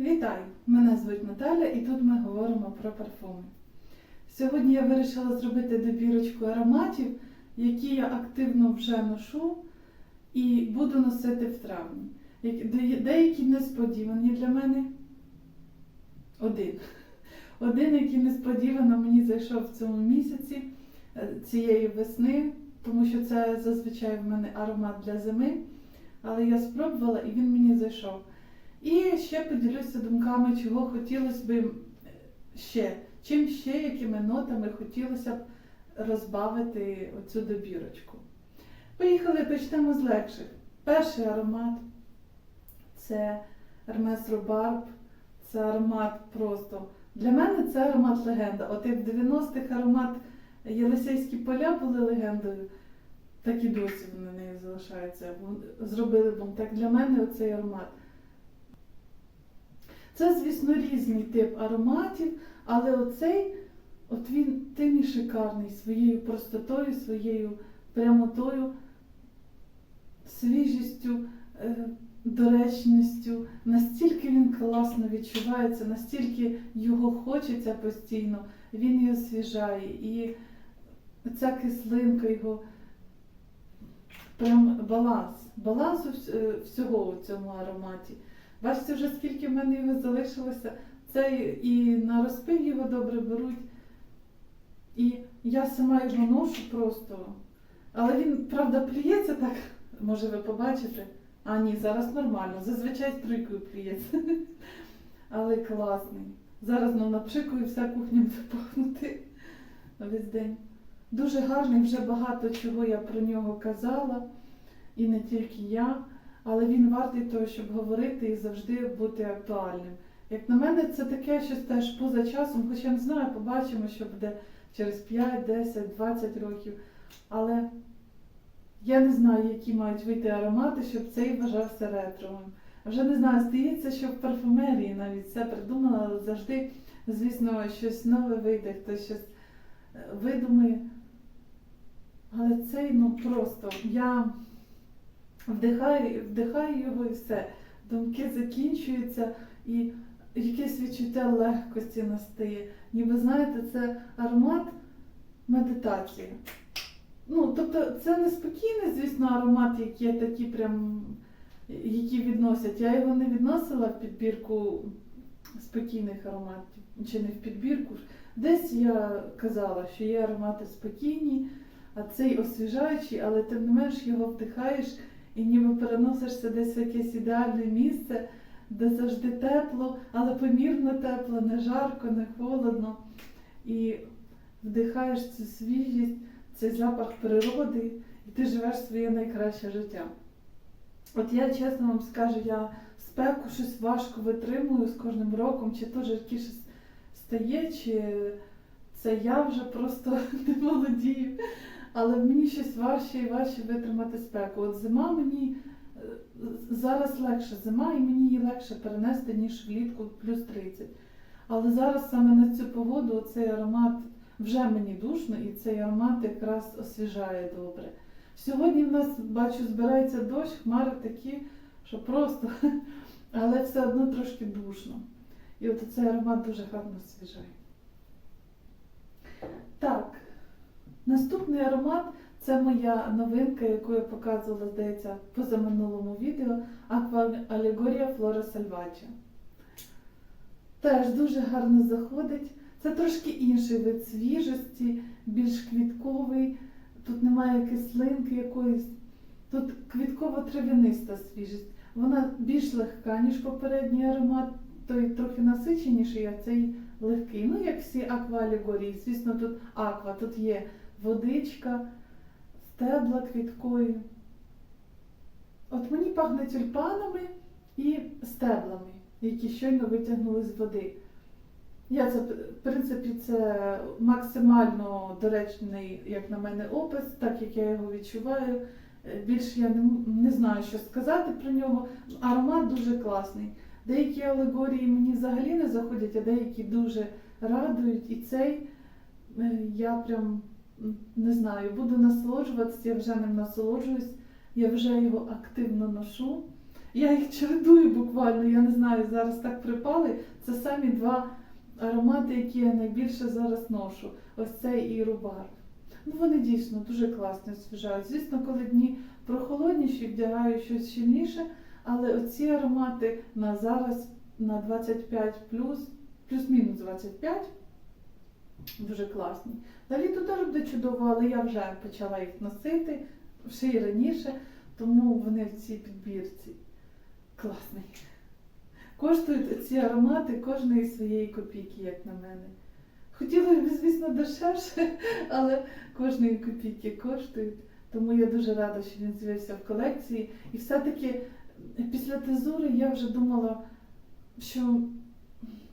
Вітаю! Мене звуть Наталя і тут ми говоримо про парфуми. Сьогодні я вирішила зробити добірочку ароматів, які я активно вже ношу і буду носити в травні. Деякі несподівані для мене. Один. Один, який несподівано мені зайшов в цьому місяці е, цієї весни, тому що це зазвичай в мене аромат для зими. Але я спробувала і він мені зайшов. І ще поділюся думками, чого хотілося б ще, чим ще, якими нотами хотілося б розбавити оцю добірочку. Поїхали, почнемо з легших. Перший аромат це Hermes Rhubarb. Це аромат просто. Для мене це аромат легенда. От як в 90-х аромат Єлисейські поля були легендою, так і досі вони нею залишаються. Зробили бум. Так для мене оцей аромат. Це, звісно, різний тип ароматів, але оцей, от він тим і шикарний своєю простотою, своєю прямотою, свіжістю, е, доречністю. Настільки він класно відчувається, настільки його хочеться постійно, він і освіжає. І ця кислинка його прям баланс. Баланс у е, всього у цьому ароматі. Бачите, вже скільки в мене його залишилося. Це і на розпив його добре беруть. І я сама його ношу просто. Але він, правда, плюється так, може ви побачите. А ні, зараз нормально. Зазвичай стройкою плюється. Але класний. Зараз ну, напшикую вся кухня буде пахнути весь день. Дуже гарний, вже багато чого я про нього казала, і не тільки я, але він вартий того, щоб говорити і завжди бути актуальним. Як на мене, це таке щось теж поза часом, хоча не знаю, побачимо, що буде через 5, 10, 20 років. Але я не знаю, які мають вийти аромати, щоб цей вважався ретровим. Вже не знаю, здається, що в парфумерії навіть це придумала, але завжди, звісно, щось нове вийде, хтось щось е, видумає. Але цей, ну просто я вдихаю, вдихаю його і все. Думки закінчуються і якесь відчуття легкості настає. Ніби знаєте, це аромат медитації. Ну, тобто це не спокійний, звісно, аромат, які є такі прям, які відносять. Я його не відносила в підбірку спокійних ароматів, чи не в підбірку. Десь я казала, що є аромати спокійні, а цей освіжаючий, але тим не менш його вдихаєш і ніби переносишся десь в якесь ідеальне місце, де завжди тепло, але помірно тепло, не жарко, не холодно. І вдихаєш цю свіжість, цей запах природи, і ти живеш своє найкраще життя. От я чесно вам скажу, я спеку щось важко витримую з кожним роком, чи то жаркіше стає, чи це я вже просто не молодію. Але мені щось важче і важче витримати спеку. От зима мені е, зараз легше зима, і мені її легше перенести, ніж влітку плюс 30. Але зараз саме на цю погоду цей аромат вже мені душно, і цей аромат якраз освіжає добре. Сьогодні в нас, бачу, збирається дощ, хмари такі, що просто, але все одно трошки душно. І от цей аромат дуже гарно освіжає. Так, наступний аромат це моя новинка, яку я показувала, здається, позаминулому відео Allegoria Flora Salvaggio. Теж дуже гарно заходить. Це трошки інший вид свіжості, більш квітковий. Тут немає кислинки якоїсь. Тут квітково-трав'яниста свіжість. Вона більш легка, ніж попередній аромат, той трохи насиченіший, а цей легкий. Ну, як всі аква-алегорії. Звісно, тут аква, тут є водичка, стебла квіткові. От мені пахне тюльпанами і стеблами, які щойно витягнули з води. Я це, в принципі, це максимально доречний, як на мене, опис, так як я його відчуваю. Е, Більше я не, не знаю, що сказати про нього. Аромат дуже класний. Деякі алегорії мені взагалі не заходять, а деякі дуже радують. І цей е, я прям не знаю, буду насолоджуватися, я вже ним насолоджуюсь, я вже його активно ношу. Я їх чередую буквально, я не знаю, зараз так припали. Це самі два аромати, які я найбільше зараз ношу. Ось цей і рубар. Ну вони дійсно дуже класно освіжають. Звісно, коли дні прохолодніші, вдягаю щось щільніше, але оці аромати на зараз на 25 плюс, плюс-мінус 25 дуже класні. На літо теж буде чудово, але я вже почала їх носити ще й раніше, тому вони в цій підбірці. Класний. Коштують ці аромати кожної своєї копійки, як на мене. Хотілося б, звісно, дешевше, але кожної копійки коштують. Тому я дуже рада, що він з'явився в колекції. І все-таки після тезури я вже думала, що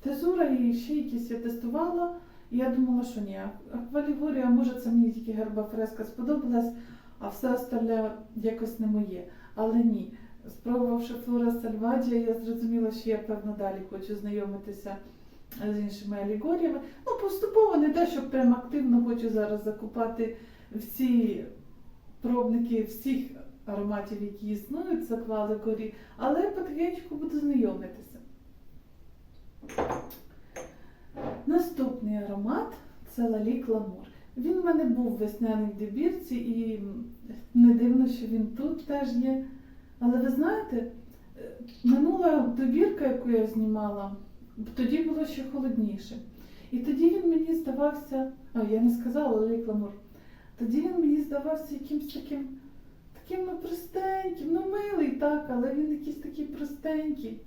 тезура і ще якісь я тестувала. І я думала, що ні, аквалігорія, може це мені тільки герба фреска сподобалась, а все остальне якось не моє. Але ні. Спробувавши Флора Сальваджія, я зрозуміла, що я певно далі хочу знайомитися з іншими алегоріями. Ну, поступово не те, що прям активно хочу зараз закупати всі пробники всіх ароматів, які існують з аквалегорії, але потихеньку буду знайомитися. Наступний аромат це Лалі Кламур. Він в мене був в весняній добірці і не дивно, що він тут теж є. Але ви знаєте, е, минула добірка, яку я знімала, тоді було ще холодніше. І тоді він мені здавався, а я не сказала Лалі Кламур, тоді він мені здавався якимсь таким, таким ну, простеньким, ну милий так, але він якийсь такий простенький.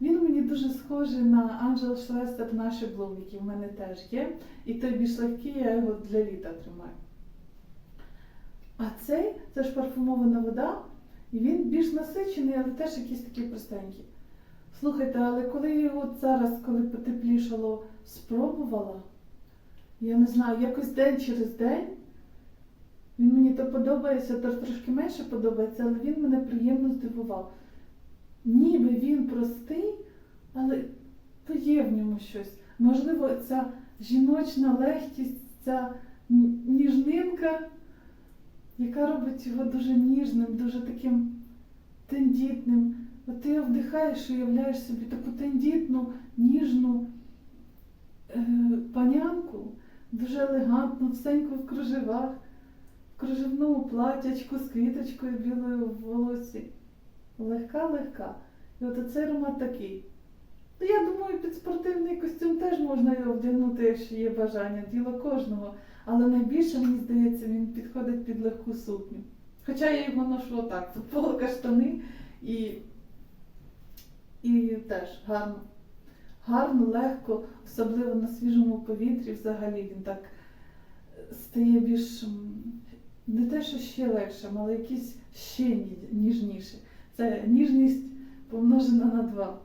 Він мені дуже схожий на Анджел Шлестер наші Блум, який в мене теж є. І той більш легкий, я його для літа тримаю. А цей це ж парфумована вода, і він більш насичений, але теж якийсь такий простенький. Слухайте, але коли я його зараз, коли потеплішало, спробувала, я не знаю, якось день через день. Він мені то подобається, то трошки менше подобається, але він мене приємно здивував. Ніби він простий, але то є в ньому щось. Можливо, ця жіночна легкість, ця ніжнинка, яка робить його дуже ніжним, дуже таким тендітним. От ти вдихаєш і уявляєш собі таку тендітну, ніжну е, панянку, дуже елегантну, всеньку в кружевах, в кружевному платячку з квіточкою білою в волосі. Легка-легка. І от оцей аромат такий. Ну, я думаю, під спортивний костюм теж можна його вдягнути, якщо є бажання, діло кожного. Але найбільше, мені здається, він підходить під легку сукню. Хоча я його ношу отак, футболка, штани і, і теж гарно. Гарно, легко, особливо на свіжому повітрі взагалі він так е, стає більш не те, що ще легшим, але якийсь ще ні- ніжніший. Це ніжність помножена на два.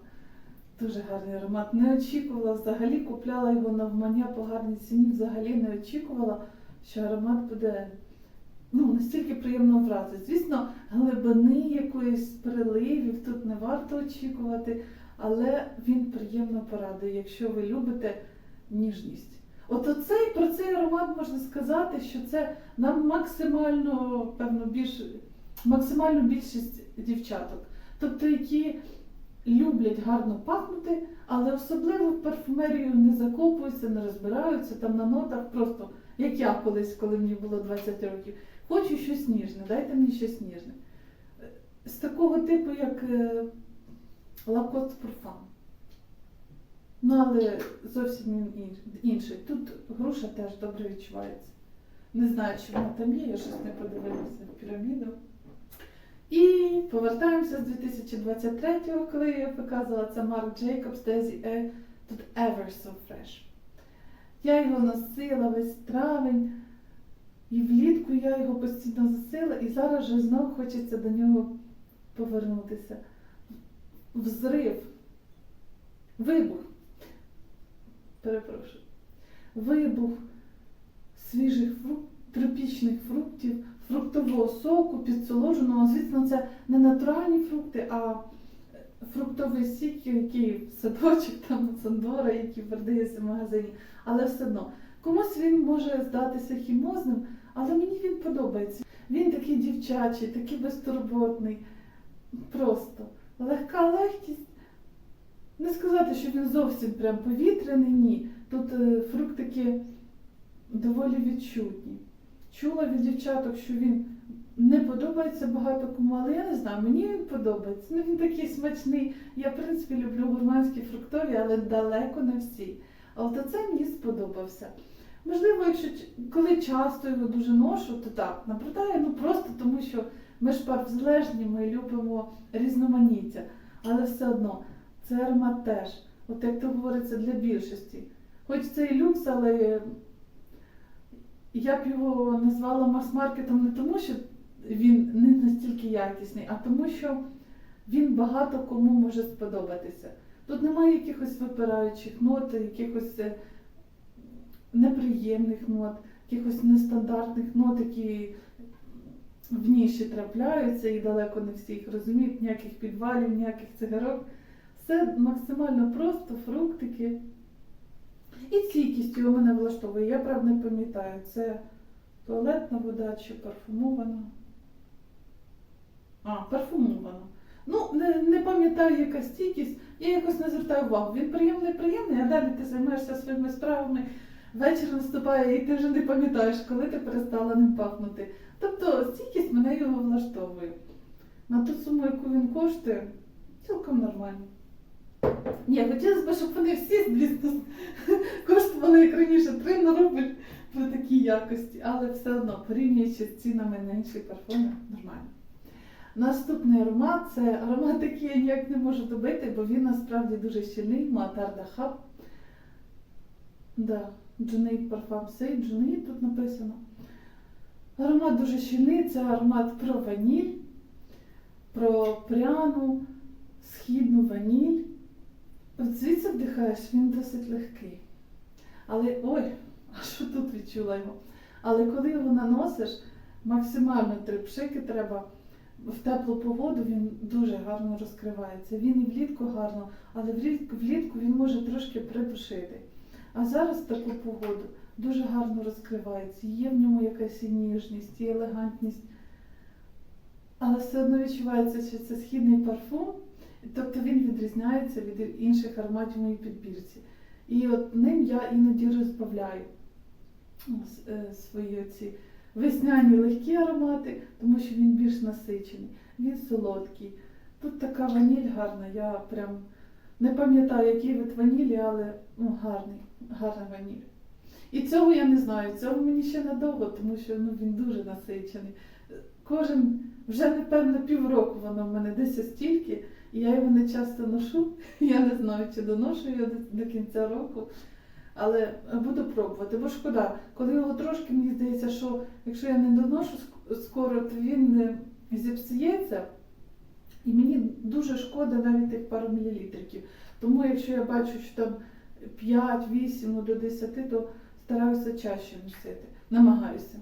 Дуже гарний аромат. Не очікувала взагалі, купляла його навмання по гарній ціні, взагалі не очікувала, що аромат буде ну, настільки приємно вразить. Звісно, глибини якоїсь переливів тут не варто очікувати, але він приємно порадує, якщо ви любите ніжність. От оцей, про цей аромат можна сказати, що це нам максимально, певно, більш, максимальну більшість дівчаток. Тобто, які люблять гарно пахнути, але особливо в парфумерію не закопуються, не розбираються там на нотах, просто як я колись, коли мені було 20 років. Хочу щось ніжне, дайте мені щось ніжне. Е, З такого типу, як Лакот Парфам. Ну, але зовсім інший. Тут груша теж добре відчувається. Не знаю, чи вона там є, я щось не подивилася піраміду. І повертаємося з 2023-го, коли я показувала це Марк Джейкобс Дезі Е. Тут Ever So Fresh. Я його носила весь травень, і влітку я його постійно носила, і зараз вже знову хочеться до нього повернутися. Взрив. Вибух. Перепрошую. Вибух свіжих фруктів, тропічних фруктів, фруктового соку, підсоложеного. Звісно, це не натуральні фрукти, а фруктовий сік, який садочок, там Сандора, який продається в магазині. Але все одно. Комусь він може здатися хімозним, але мені він подобається. Він такий дівчачий, такий безтурботний. Просто. легка легкість. Не сказати, що він зовсім прям повітряний, ні. Тут е, фруктики доволі відчутні. Чула від дівчаток, що він не подобається багато кому, але я не знаю, мені він подобається. Ну він такий смачний. Я, в принципі, люблю гурманські фруктові, але далеко не всі. А от оце мені сподобався. Можливо, якщо коли часто його дуже ношу, то так, набридає, ну просто тому що ми ж парфзалежні, ми любимо різноманіття. Але все одно, це аромат теж. От як то говориться для більшості. Хоч це і люкс, але я б його назвала мас-маркетом не тому, що він не настільки якісний, а тому, що він багато кому може сподобатися. Тут немає якихось випираючих нот, якихось е, неприємних нот, якихось нестандартних нот, які в ніші трапляються і далеко не всі їх розуміють, ніяких підвалів, ніяких цигарок. Все максимально просто, фруктики. І стійкість його мене влаштовує. Я правда не пам'ятаю, це туалетна вода чи парфумована. А, парфумована. Ну, не, не пам'ятаю, яка стійкість, я якось не звертаю увагу. Він приємний, приємний, а далі ти займаєшся своїми справами. Вечір наступає, і ти вже не пам'ятаєш, коли ти перестала ним пахнути. Тобто стійкість мене його влаштовує. На ту суму, яку він коштує, цілком нормально. Ні, хотілося б, щоб вони всі, звісно, коштували як раніше 3 на рубль при такій якості, але все одно, порівнюючи з цінами на інші парфуми, нормально. Наступний аромат це аромат, який я ніяк не можу добити, бо він насправді дуже щільний, Матарда Хаб. Да, Junaid Parfum Сей, Junaid тут написано. Аромат дуже щільний, це аромат про ваніль, про пряну, східну ваніль. От звідси вдихаєш, він досить легкий. Але ой, а що тут відчула його? Але коли його наносиш, максимально три пшики треба. В теплу погоду він дуже гарно розкривається. Він і влітку гарно, але влітку, він може трошки придушити. А зараз таку погоду дуже гарно розкривається. Є в ньому якась і ніжність, і елегантність. Але все одно відчувається, що це східний парфум, тобто він відрізняється від інших ароматів моїй підбірці. І от ним я іноді розбавляю е, свої ці весняні легкі аромати, тому що він більш насичений, він солодкий. Тут така ваніль гарна, я прям не пам'ятаю, який вид ванілі, але ну, гарний, гарна ваніль. І цього я не знаю, цього мені ще надовго, тому що ну, він дуже насичений. Кожен, вже напевно півроку воно в мене десь стільки, я його не часто ношу. Я не знаю, чи доношу його до, кінця року. Але буду пробувати, бо шкода, коли його трошки, мені здається, що якщо я не доношу скоро, то він не зіпсується. І мені дуже шкода навіть тих пару мілілітриків. Тому якщо я бачу, що там 5-8 ну, до 10, то стараюся чаще носити, намагаюся.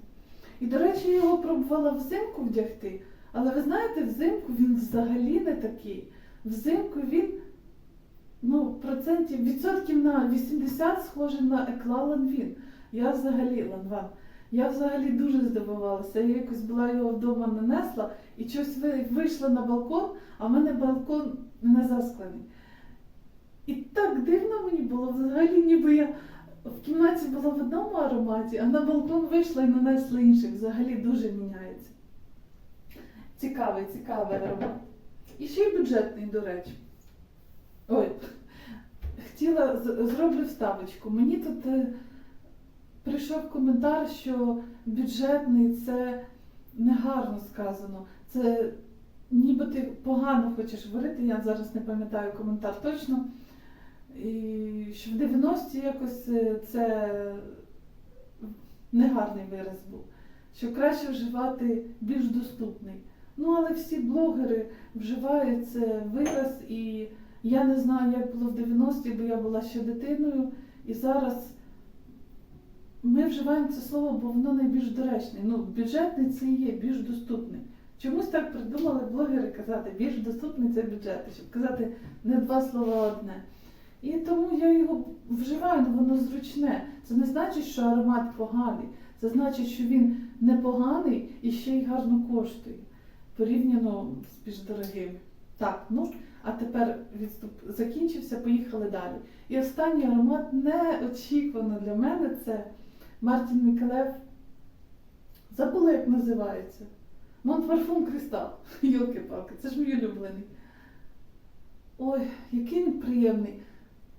І, до речі, я його пробувала взимку вдягти, але ви знаєте, взимку він взагалі не такий. Взимку він ну, процентів відсотків на 80 схожий на екла Ланвін. Я взагалі Ланван. Я взагалі дуже здивувалася. Я якось була його вдома нанесла і щось ви- вийшла на балкон, а в мене балкон не засклений. І так дивно мені було, взагалі, ніби я в кімнаті була в одному ароматі, а на балкон вийшла і нанесла інший. Взагалі дуже міняється. Цікавий, цікавий аромат. І ще й бюджетний, до речі. Ой, хотіла зроблю вставочку. Мені тут е, прийшов коментар, що бюджетний це негарно сказано. Це ніби ти погано хочеш говорити, я зараз не пам'ятаю коментар точно. І що в 90-ті якось е, це негарний вираз був. Що краще вживати більш доступний. Ну, але всі блогери вживають це вираз, і я не знаю, як було в 90-ті, бо я була ще дитиною, і зараз ми вживаємо це слово, бо воно найбільш доречне. Ну, бюджетний це і є більш доступний. Чомусь так придумали блогери казати, більш доступний це бюджетний, щоб казати не два слова одне. І тому я його вживаю, ну воно зручне. Це не значить, що аромат поганий. Це значить, що він непоганий і ще й гарно коштує порівняно з більш дорогими. Так, ну, а тепер відступ закінчився, поїхали далі. І останній аромат неочікувано для мене це Мартін Мікелев. Забула, як називається. Монпарфум Кристал. Йолки-палки, це ж мій улюблений. Ой, який він приємний.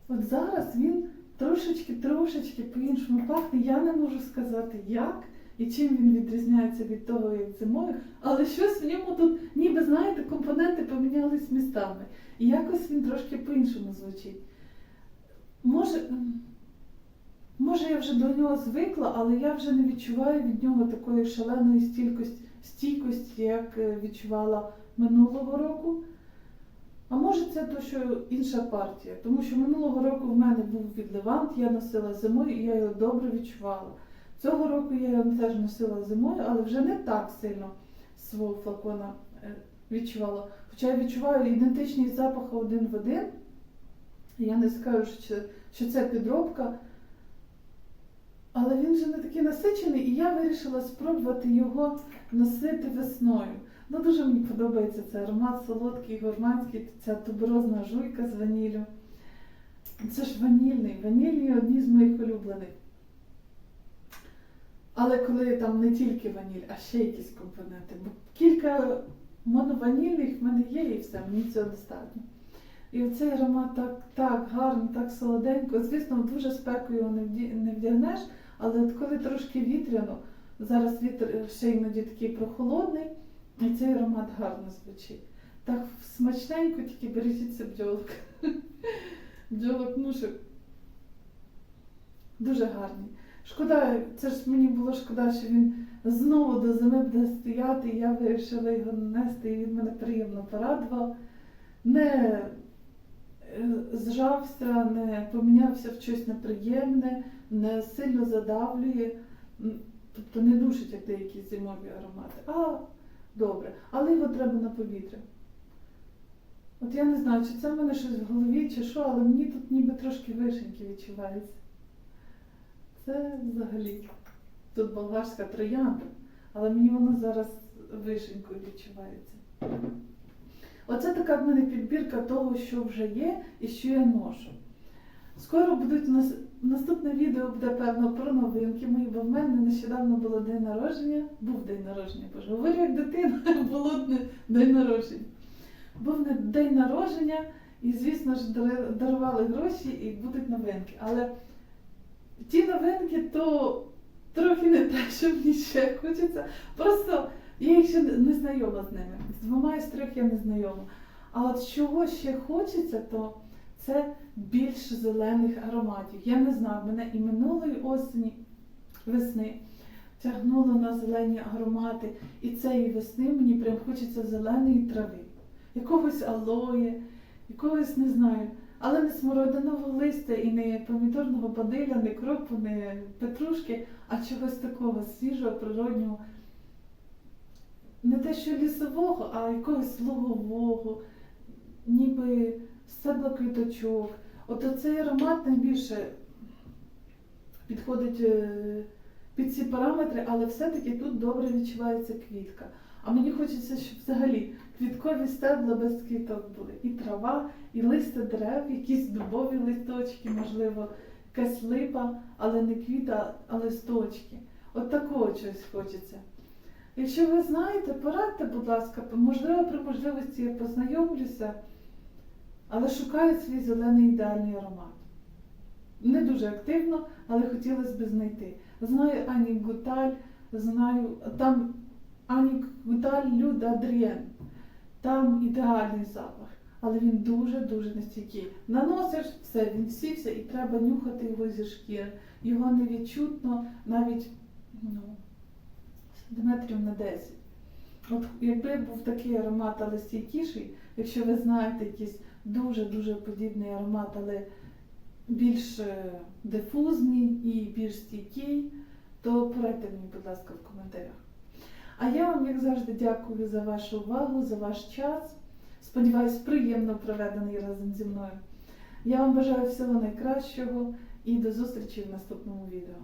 От зараз він трошечки-трошечки по-іншому пахне. Я не можу сказати, як і чим він відрізняється від того, як зимою, але щось в ньому тут, ніби знаєте, компоненти помінялись містами. І якось він трошки по-іншому звучить. Може, може, я вже до нього звикла, але я вже не відчуваю від нього такої шаленої стількості, стійкості, як е, відчувала минулого року. А може це то, що інша партія, тому що минулого року в мене був відливант, я носила зимою і я його добре відчувала. Цього року я його теж носила зимою, але вже не так сильно свого флакона е, відчувала. Хоча я відчуваю ідентичний запах один в один. Я не скажу, що, це підробка. Але він вже не такий насичений, і я вирішила спробувати його носити весною. Ну, дуже мені подобається цей аромат солодкий, гурманський, ця туберозна жуйка з ваніллю. Це ж ванільний, ванільний одні з моїх улюблених. Але коли там не тільки ваніль, а ще якісь компоненти. Бо кілька монованільних в мене є і все, мені цього достатньо. І оцей аромат так, так гарно, так солоденько. Звісно, дуже спеку його не, не вдягнеш, але от коли трошки вітряно, зараз вітер ще іноді такий прохолодний, і цей аромат гарно звучить. Так смачненько, тільки бережіться бджолок. Бджолок мушек. Дуже гарний. Шкода, це ж мені було шкода, що він знову до зими буде стояти, і я вирішила його нести, і він мене приємно порадував. Не е, зжався, не помінявся в щось неприємне, не сильно задавлює, тобто не душить, як деякі зимові аромати. А добре, але його треба на повітря. От я не знаю, чи це в мене щось в голові, чи що, але мені тут ніби трошки вишеньки відчувається. Це взагалі тут болгарська троянда, але мені воно зараз вишенькою відчувається. Оце така в мене підбірка того, що вже є і що я ношу. Скоро будуть нас наступне відео буде певно про новинки мої, бо в мене нещодавно було день народження. Був день народження, боже, говорю як дитина, було день народження. Був день народження, і, звісно ж, дарували гроші і будуть новинки. Але ті новинки то трохи не те, що мені ще хочеться. Просто я їх ще не знайома з ними. З двома із трьох я не знайома. А от чого ще хочеться, то це більш зелених ароматів. Я не знаю, мене і минулої осені, весни тягнуло на зелені аромати. І цієї весни мені прям хочеться зеленої трави, якогось алоє, якогось не знаю. Але не смородинового листя і не помідорного бадиля, не кропу, не петрушки, а чогось такого свіжого, природнього. Не те, що лісового, а якогось лугового, ніби стебла квіточок. От цей аромат найбільше підходить е, під ці параметри, але все-таки тут добре відчувається квітка. А мені хочеться, щоб взагалі квіткові стебла без квіток були. І трава, і листя дерев, якісь дубові листочки, можливо, якась липа, але не квіта, а листочки. От такого чогось хочеться. Якщо ви знаєте, порадьте, будь ласка, можливо, при можливості я познайомлюся, але шукаю свій зелений ідеальний аромат. Не дуже активно, але хотілося б знайти. Знаю Ані Гуталь, знаю, там Ані Гуталь Люда Адрієн. Там ідеальний запах, але він дуже-дуже нестійкий. Наносиш все, він сівся і треба нюхати його зі шкіри. Його не відчутно навіть ну, сантиметрів на 10. От якби був такий аромат, але стійкіший, якщо ви знаєте якийсь дуже-дуже подібний аромат, але більш е, дифузний і більш стійкий, то порадьте мені, будь ласка, в коментарях. А я вам, як завжди, дякую за вашу увагу, за ваш час. Сподіваюсь, приємно проведений разом зі мною. Я вам бажаю всього найкращого і до зустрічі в наступному відео.